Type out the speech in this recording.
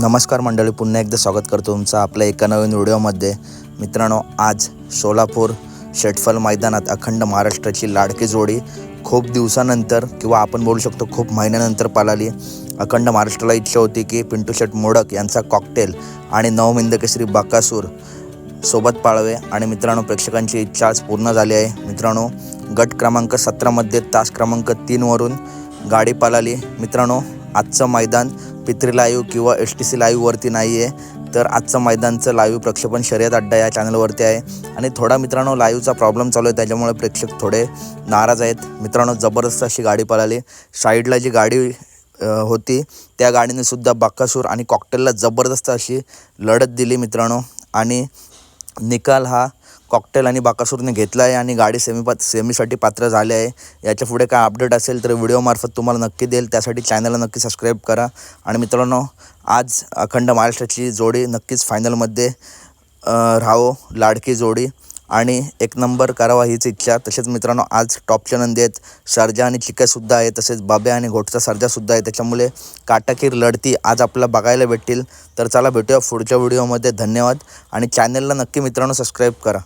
नमस्कार मंडळी पुन्हा एकदा स्वागत करतो तुमचं आपल्या एका नवीन व्हिडिओमध्ये. मित्रांनो आज सोलापूर शेटफल मैदानात अखंड महाराष्ट्राची लाडकी जोडी खूप दिवसानंतर किंवा आपण बोलू शकतो खूप महिन्यानंतर पालाली अखंड महाराष्ट्राला इच्छा होती की पिंटू शेट मोडक यांचा कॉकटेल आणि नवमिंद केसरी बाकासूर सोबत पाळवे. आणि मित्रांनो प्रेक्षकांची इच्छा आज पूर्ण झाली आहे. मित्रांनो गट क्रमांक सतरामध्ये तास क्रमांक तीनवरून गाडी पालाली मित्रांनो आजचं मैदान पित्री लाईव्ह किंवा एस टी सी लाईव्हवरती नाही आहे. तर आजचं मैदानचं लाईव्ह प्रक्षेपण शर्यत अड्डा या चॅनलवरती आहे. आणि थोडा मित्रांनो लाईव्हचा प्रॉब्लेम चालू आहे त्याच्यामुळे प्रेक्षक थोडे नाराज आहेत. मित्रांनो जबरदस्त अशी गाडी पळाली. साईडला जी गाडी होती त्या गाडीने सुद्धा बाक्कासूर आणि कॉकटेलला जबरदस्त अशी लढत दिली मित्रांनो. आणि निकाल हा कॉकटेल आणि बाकासूरने घेतला आहे आणि गाडी सेमी पा सेमीसाठी पात्र झाले आहे. याच्यापुढे काय अपडेट असेल तर व्हिडिओमार्फत तुम्हाला नक्की देईल. त्यासाठी चॅनलला नक्की सबस्क्राईब करा. आणि मित्रांनो आज अखंड महाराष्ट्राची जोडी नक्कीच फायनलमध्ये राहो लाडकी जोडी. आणि एक नंबर करावा हीच इच्छा. तसेच मित्रांनो आज टॉपच्या नंदी आहेत. सर्जा आणि चिक्यासुद्धा आहे तसेच बाब्या आणि घोटचा सर्जासुद्धा आहे. त्याच्यामुळे काटाकीर लढती आज आपल्याला बघायला भेटतील. तर चला भेटूया पुढच्या व्हिडिओमध्ये धन्यवाद. आणि चॅनलला नक्की मित्रांनो सबस्क्राईब करा.